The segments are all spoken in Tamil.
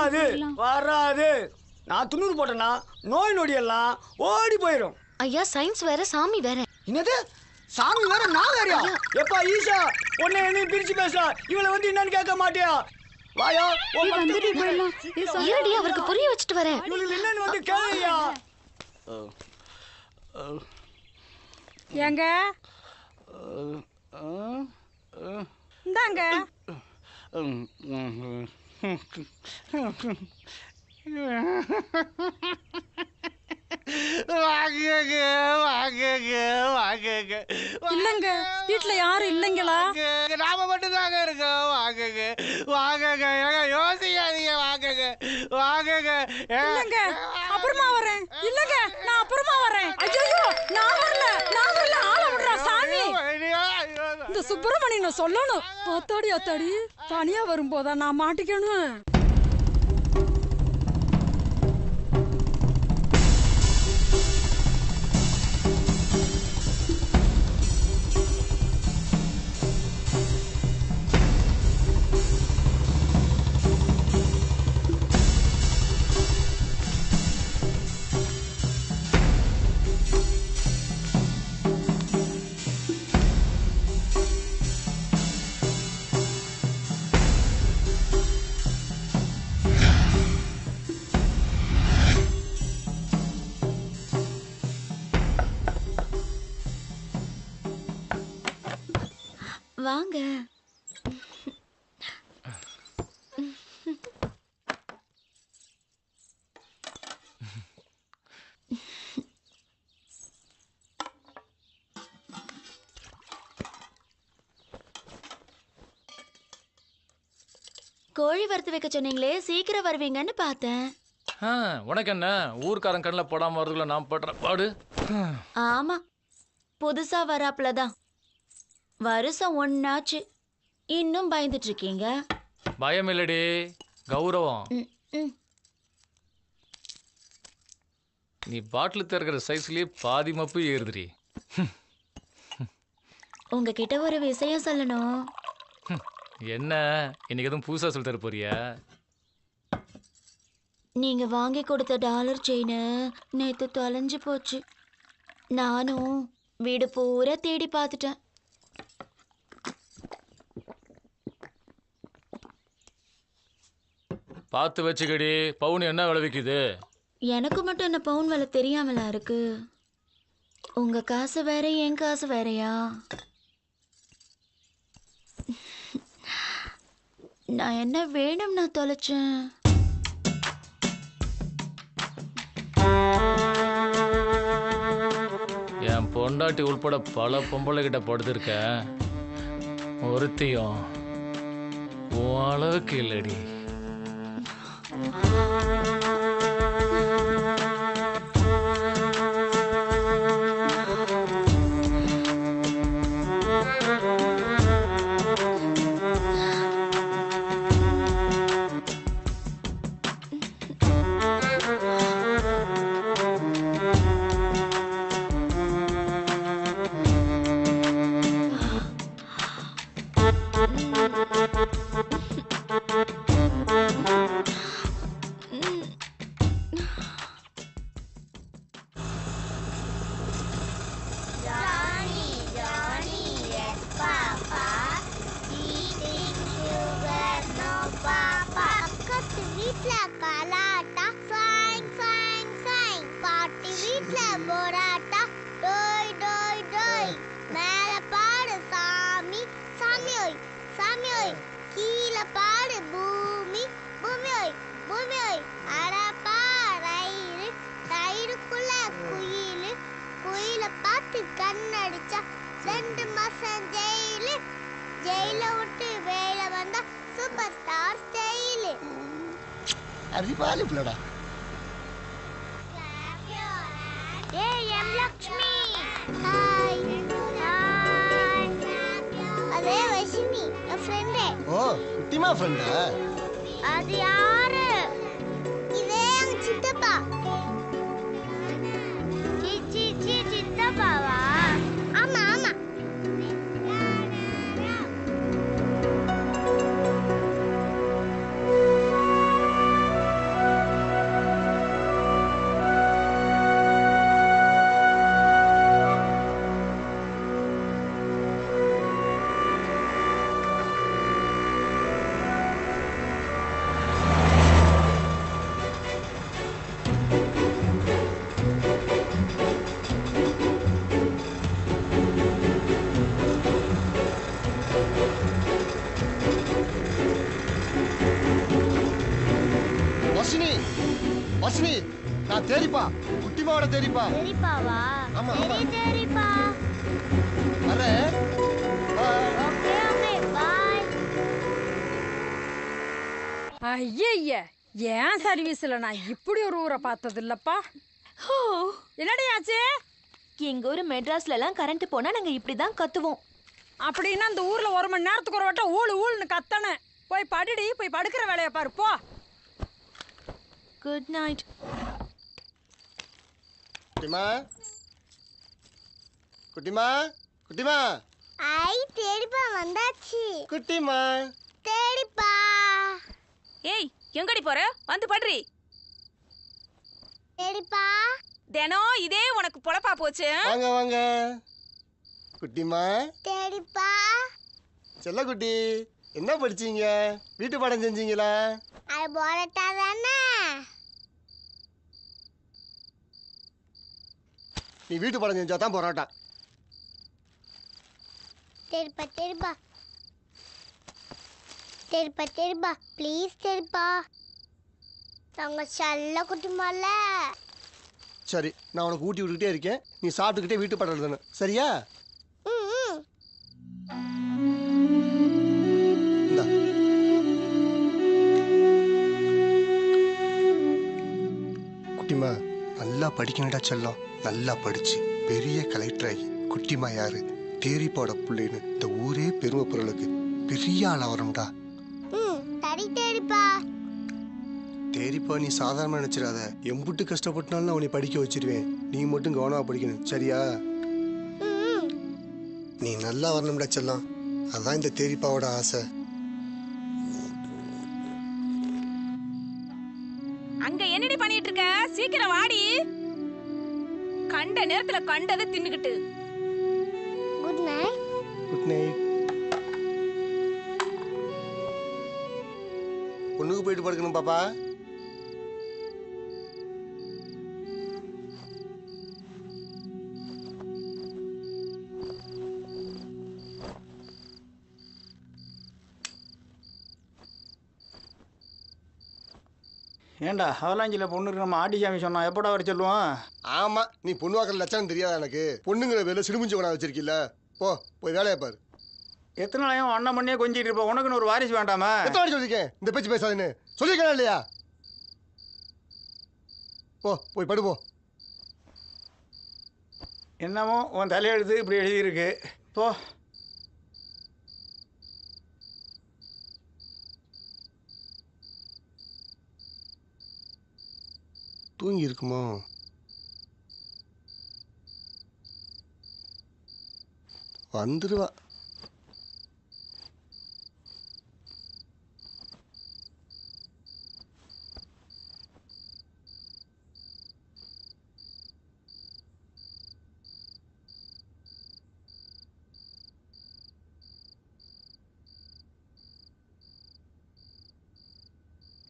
வராது வராது. நான் துண்ணூறு போட்டேன்னா நோய் நொடி எல்லாம் ஓடி போயிடும் ஐயா சயின்ஸ் வேற சாமி வேற. என்னது? சாமி வேற நான் வேறயா? எப்பா ஈஷா உன்னை என்னையும் பிரிச்சு பேச இவளை வந்து என்னன்னு கேட்க மாட்டியா? வாயா இருடி அவருக்கு புரிய வச்சுட்டு வரேன் இவளுக்கு என்னன்னு வந்து கேளையா ஏங்க? இந்தாங்க. வாங்குங்க வாங்குங்க வாங்குங்க இல்லங்க வீட்ல யாரும் இல்லைங்களா. நாம மட்டும் தாங்க இருக்கோம். வாங்குங்க வாங்குங்க. ஏங்க யோசிக்காதீங்க வாங்குங்க. வாங்குங்க. இல்லங்க அப்புறமா வரேன். இல்லங்க நான் அப்புறமா வரேன். ஐயோ நான் வரல. ஐயோ. சுப்பிரமணியனை சொல்லணும் அத்தாடி அத்தாடி தனியா வரும்போதா நான் மாட்டிக்கணும் கோழி வறுத்து வைக்க சொன்னீங்களே சீக்கிரம் வருவீங்கன்னு பார்த்தேன். ஆ, உனக்கு என்ன? ஊர்க்காரன் கண்ணில் போடாம வரதுக்குள்ள நான் படுற பாடு. ஆமா புதுசா வராப்புல தான். வருஷம் ஒன்னாச்சு இன்னும் பயந்துட்டு இருக்கீங்க? பயம் இல்லடி. கௌரவம். ம், ம். நீ பாட்டில் திறக்கிற சைஸ்லயே பாதி மப்பு ஏறுதுடி. உங்ககிட்ட ஒரு விஷயம் சொல்லணும். என்ன? இன்னைக்கு எதுவும் புதுசா சொல்லி தர போறியா? நீங்க வாங்கி கொடுத்த டாலர் செயின் நேத்து தொலைஞ்சு போச்சு. நானும் வீடு பூரா தேடி பார்த்துட்டேன். பார்த்து வச்சுக்கடி. பவுன் என்ன விலை விக்குது? எனக்கு மட்டும் என்ன பவுன் விலை தெரியாமலா இருக்கு? உங்க காசு வேற என் காசு வேறயா? நான் என்ன வேணும் நான் தொலைச்சேன். என் பொண்டாட்டி உள்பட பல பொம்பளை கிட்ட படுத்திருக்க. ஒருத்தியும் உன் அளவுக்கு இல்லடி. மாசம் ஜெயிலு ஜெயில விட்டு வேலை வந்தா சூப்பர் ஸ்டார் ஸ்டைலு அறிவாளி பிள்ளடா ஏய் எம் லக்ஷ்மி ஹாய் ஹாய் அதே வசினி என் ஃப்ரெண்டே ஓ குட்டிமா ஃப்ரெண்டா அது யாரு குட்டிமாவோட தேடிப்பா சரிப்பாவா? ஆமா, சரி ஆமா. சரிப்பா. வரேன் Bye. Okay okay bye. ஐயய்ய ஏன் சர்வீஸ்ல நான் இப்படி ஒரு ஊரை பார்த்தது இல்லப்பா ஹோ. என்னடி ஆச்சு? எங்க ஊர் மெட்ராஸ்ல எல்லாம் கரண்ட் போனா நாங்க இப்படிதான் கத்துவோம். அப்படின்னா அந்த ஊர்ல ஒரு மணி நேரத்துக்கு ஒரு வட்டம் ஊழு ஊழுன்னு கத்தன. போய் படுடி போய் படுக்கிற வேலையை பாரு போ. குட் நைட் குட்டிமா? குட்டிமா? குட்டிமா? ஐ தேடிப்பா வந்தாச்சு. குட்டிமா? தேடிப்பா. ஏய் எங்கடி போற? வந்து படுறி. தேடிப்பா. தினம் இதே உனக்கு பொழப்பா போச்சு. வாங்க வாங்க. குட்டிமா? தேடிப்பா. செல்ல குட்டி என்ன படிச்சீங்க? வீட்டு பாடம் செஞ்சீங்களா? அது போரட்டா தானே நீ வீட்டு பாடம் செஞ்சா தான் போராட்டா. தேடிப்பா தேடிப்பா தேடிப்பா தேடிப்பா ப்ளீஸ் தேடிப்பா நாங்க செல்ல குட்டிமால சரி நான் உனக்கு ஊட்டி விட்டுக்கிட்டே இருக்கேன். நீ சாப்பிட்டுக்கிட்டே வீட்டு பாடம் எழுதணும் சரியா? குட்டிமா நல்லா படிக்கணும்டா செல்லம். நல்லா படிச்சு பெரிய கலெக்டர் ஆகி குட்டிமா யாரு தேரிப்பாட பிள்ளைன்னு இந்த ஊரே பெருமை பொருளுக்கு. பெரிய ஆளா தேடிப்பா தேரிப்பா. நீ சாதாரணமா நினைச்சிடாத. எம்புட்டு கஷ்டப்பட்டாலும் நான் உன்னை படிக்க வச்சிருவேன். நீ மட்டும் கவனமா படிக்கணும் சரியா? ம். நீ நல்லா வரணும்டா செல்லம். அதான் இந்த தேரிப்பாவோட ஆசை. அங்க என்னடி பண்ணிட்டு இருக்க? சீக்கிரம் வாடி. கண்ட நேரத்துல கண்டதை தின்னுகிட்டு குட் நைட் குட் நைட் பொண்ணுக்கு போயிட்டு படுக்கணும் பாப்பா. ஏன்டா அவலாஞ்சில பொண்ணு இருக்கு நம்ம ஆட்டிசாமி சொன்னா எப்படா வர சொல்லுவான்? ஆமா நீ பொண்ணு வாக்குற லட்சணம் தெரியாதா எனக்கு? பொண்ணுங்கிற வேலை சிடுமுஞ்சி கொண்டா வச்சிருக்கீல்ல. போ போய் வேலையை பாரு. எத்தனை நாளையும் அண்ணன் பண்ணியே கொஞ்சிட்டு இருப்ப. உனக்குன்னு ஒரு வாரிசு வேண்டாமா. எத்தனை வாட்டி சொல்லியிருக்கேன் இந்த பேச்சு பேசாதுன்னு. சொல்லியிருக்கேன் இல்லையா? போ போய் படு போ. என்னமோ உன் தலையெழுத்து இப்படி எழுதியிருக்கு. போ. தூங்கி இருக்குமோ வந்துருவா.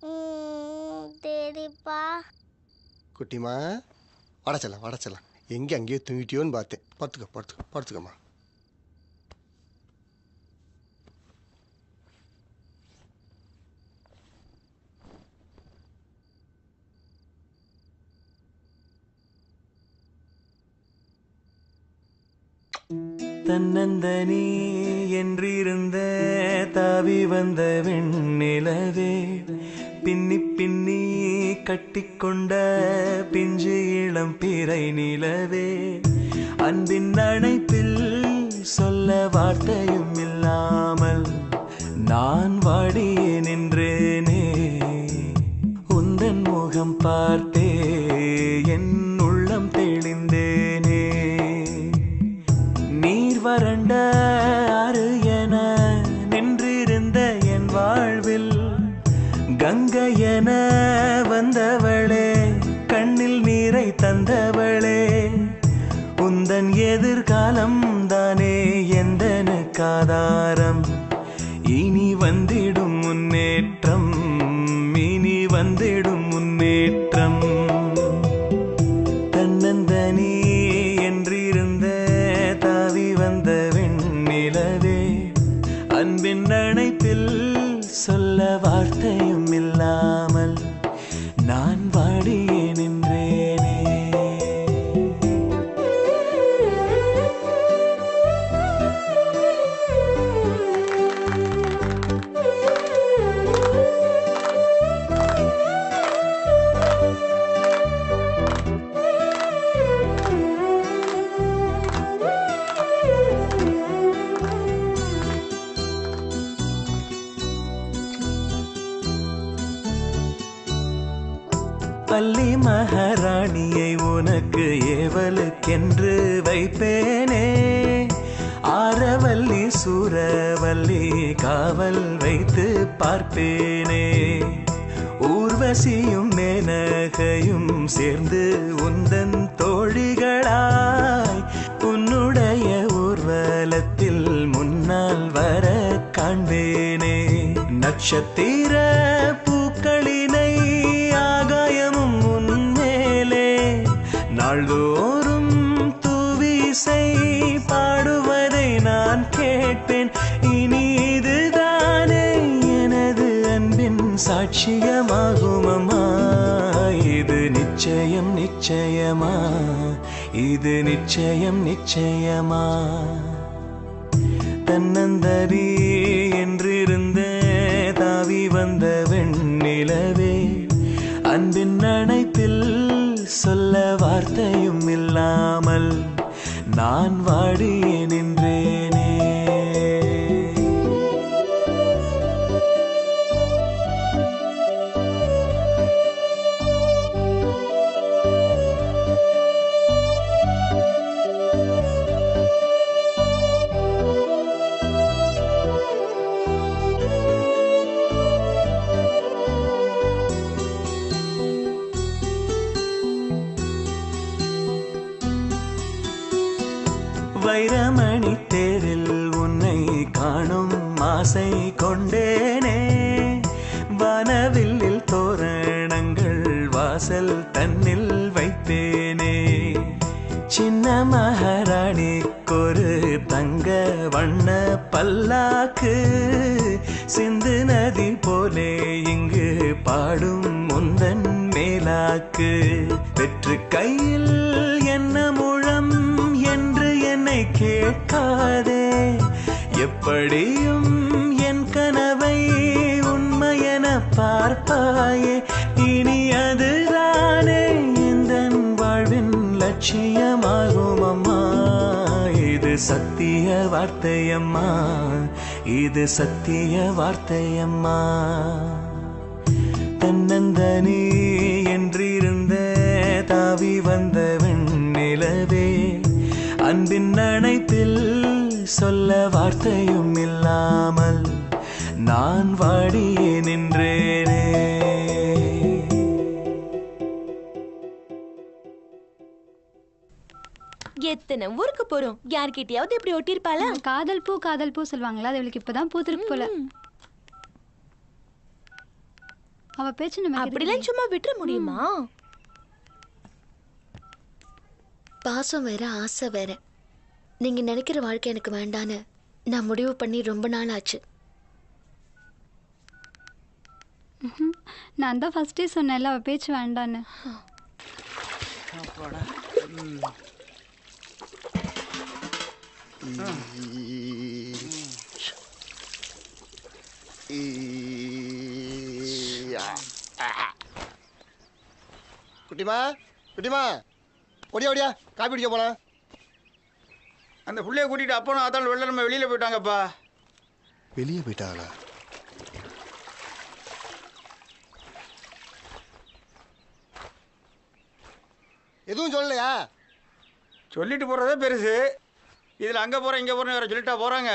ம் தேடிப்பா. குட்டிமா வடச்சலாம் வடச்சலாம் எங்கே அங்கேயே தூங்கிட்டியோன்னு பார்த்தேன். படுத்துக்க படுத்துக்க படுத்துக்கம்மா. தன்னந்தனி என்றிருந்த தவி வந்த வெண்ணிலவே பின்னி பின்னி கட்டிக்கொண்ட பிஞ்சு இளம் பிறை நிலவே. அன்பின் அணைப்பில் சொல்ல வார்த்தையும் இல்லாமல் நான் வாடியே நின்றேனே. உந்தன் முகம் பார்த்து வந்தவளே கண்ணில் நீரை தந்தவளே. உந்தன் எதிர்காலம் தானே எந்தனுக்கு ஆதாரம் பார்ப்பேனே. ஊர்வசியும் மேனகையும் சேர்ந்து உந்தன் தோழிகளாய் உன்னுடைய ஊர்வலத்தில் முன்னால் வர காண்பேனே. நட்சத்திர சாட்சியமாகும் அம்மா இது நிச்சயம் நிச்சயமா. இது நிச்சயம் நிச்சயமா. வைரமணி தேரில் உன்னை காணும் ஆசை கொண்டேனே. வனவில்லில் தோரணங்கள் வாசல் தன்னில் வைத்தேனே. சின்ன மகாராணிக்கொரு தங்க வண்ண பல்லாக்கு சிந்து நதி போலே இங்கு பாடும் முந்தன் மேலாக்கு. பெற்று கையில் எப்படியும் என் கனவை உண்மையென பார்ப்பாயே. இனி அதுதானே இந்த வாழ்வின் லட்சியமாகும் அம்மா இது சத்திய வார்த்தையம்மா. இது சத்திய வார்த்தையம்மா. தன்னந்தனே என்றிருந்த தாவி வந்த வெண்ணிலவே. அன்பின் அணைப்பில் சொல்ல வார்த்தையும் இல்லாமல் நான் வாடியே நின்றேனே. எத்தனை ஊருக்கு போறோம்? யார்கிட்டயாவது இப்படி ஒட்டிருப்பாளா காதல் பூ காதல் பூ சொல்லுவாங்களா? அது இவளுக்கு இப்பதான் பூத்திருக்கு போல. அவ பேச்சு நம்ம அப்படிலாம் சும்மா விட்டுற முடியுமா? பாசம் வேற ஆசை வேற. நீங்க நினைக்கிற வாழ்க்கை எனக்கு வேண்டான்னு நான் முடிவு பண்ணி ரொம்ப நாள் ஆச்சு. நான் தான் ஃபர்ஸ்டே சொன்னேன்ல அவ பேச்சு வேண்டான்னு. குட்டிமா குட்டிமா. ஒடியா ஒடியா. காப்பி குடிக்க போலாம். அந்த புள்ளைய கூட்டிட்டு அப்பனும் அதான் வெளில நம்ம வெளியில போயிட்டாங்கப்பா. வெளியே போயிட்டாங்களா? எதுவும் சொல்லலையா? சொல்லிட்டு போறதே பெருசு. இதுல அங்க போறேன் இங்க போறேன் வேற சொல்லிட்டா போறாங்க.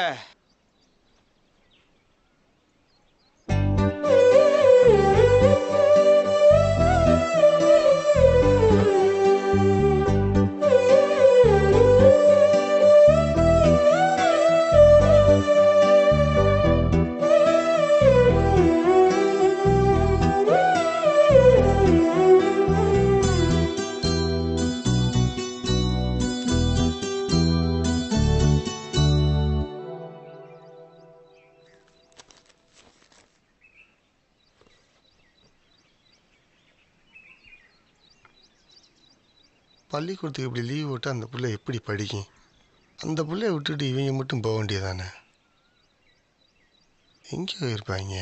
பள்ளிக்கூடத்துக்கு இப்படி லீவ் விட்டு அந்த புள்ள எப்படி படிக்கும்? அந்த புள்ளைய விட்டுட்டு இவங்க மட்டும் போக வேண்டியதானே எங்கே இருப்பாங்க.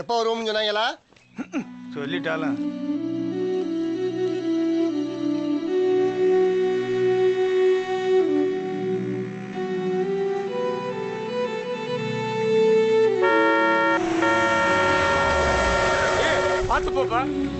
எப்போ வருவோம்னு சொன்னாங்களா? சொல்லிட்டாலும். பாப்பா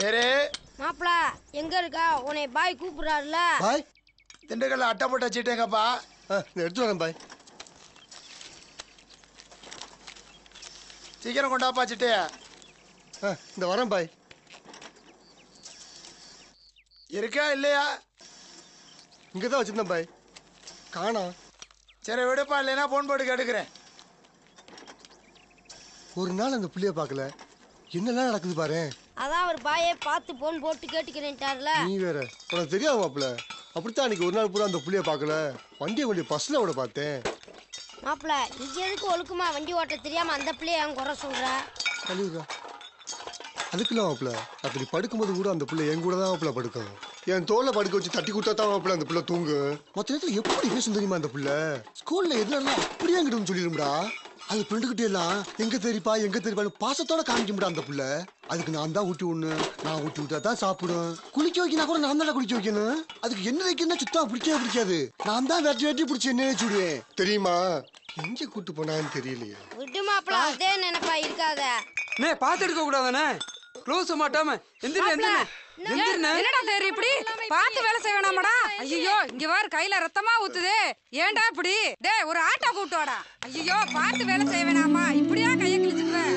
तेरे மாப்பிள எங்க இருக்கா? உன்னை பாய் கூப்பிடுறாருல. பாய்? திண்டுக்கல்ல அட்டை போட்டு வச்சுட்டேங்கப்பா எடுத்து வரேன் பாய். சீக்கிரம் கொண்டாப்பா சிட்டைய ஆ இந்த வரேன் பாய். இருக்கா இல்லையா? இங்கே தான் வச்சுருந்தேன் பாய். காணோம் சரி விடுப்பா இல்லைன்னா போன் போட்டு கேட்டுக்கிறேன். ஒரு நாள் அந்த புள்ளைய பார்க்கல. என்னெல்லாம் நடக்குது பாரு? அதான் அவர் பாயே பார்த்து போன் போட்டு கேட்டுக்கிறேன்ட்டார்ல. நீ வேற உனக்கு தெரியாது மாப்பிள்ள அப்படித்தான் அன்னைக்கு ஒரு நாள் பூரா அந்த புள்ளைய பார்க்கல. வண்டியை கொண்டு பஸ்ஸில் விட பார்த்தேன். மாப்பிள நீ எதுக்கு ஒழுக்கமா வண்டி ஓட்ட தெரியாம அந்த பிள்ளைய என் குறை சொல்ற? கழிவுக்கா அதுக்குள்ள மாப்பிள்ள. அப்படி படுக்கும்போது கூட அந்த பிள்ளை என் கூட தான் மாப்பிள்ள படுக்கும். என் தோலை படுக்க வச்சு தட்டி கொடுத்தா தான் மாப்பிள்ள அந்த பிள்ளை தூங்கும் மொத்த நேரத்தில் எப்படி பேசும் தெரியுமா அந்த பிள்ளை? ஸ்கூல்ல எது நடந்தா அப்படியே அங்கிட்டு சொல்லிடும்டா. அது ஃப்ரெண்டுகிட்ட எல்லாம் எங்க தெரிப்பா எங்க தெரிப்பான்னு பாசத்தோட காமிக்கும்டா அந்த புள்ள. அதுக்கு நான் தான் ஊட்டி விடணும். நான் ஊட்டி விட்டா தான் சாப்பிடும். குளிக்க வைக்கினா கூட நான் தான் குளிக்க வைக்கணும். அதுக்கு என்ன வைக்கணும் சுத்தம் பிடிக்கவே பிடிக்காது. நான் தான் வெட்டி வெட்டி பிடிச்சி என்ன வச்சுடுவேன் தெரியுமா? எங்க கூட்டு போனான்னு தெரியலையே. விட்டு மாப்பிள அதே நினைப்பா இருக்காத. அண்ணே பார்த்து எடுக்க கூடாதானே? க்ளோஸ் மாட்டாம. எந்திரி எந்திரி என்னடா தேரி இப்படி? பார்த்து வேலை செய்ய வேணாமடா? ஐயோ இங்க வாரு கையில ரத்தமா ஊத்துதே. ஏன்டா இப்படி? டேய் ஒரு ஆட்டோ கூட்டு வாடா. ஐயோ பார்த்து வேலை செய்ய வேணாமா? இப்படியா கைய கிழிச்சுக்குவேன்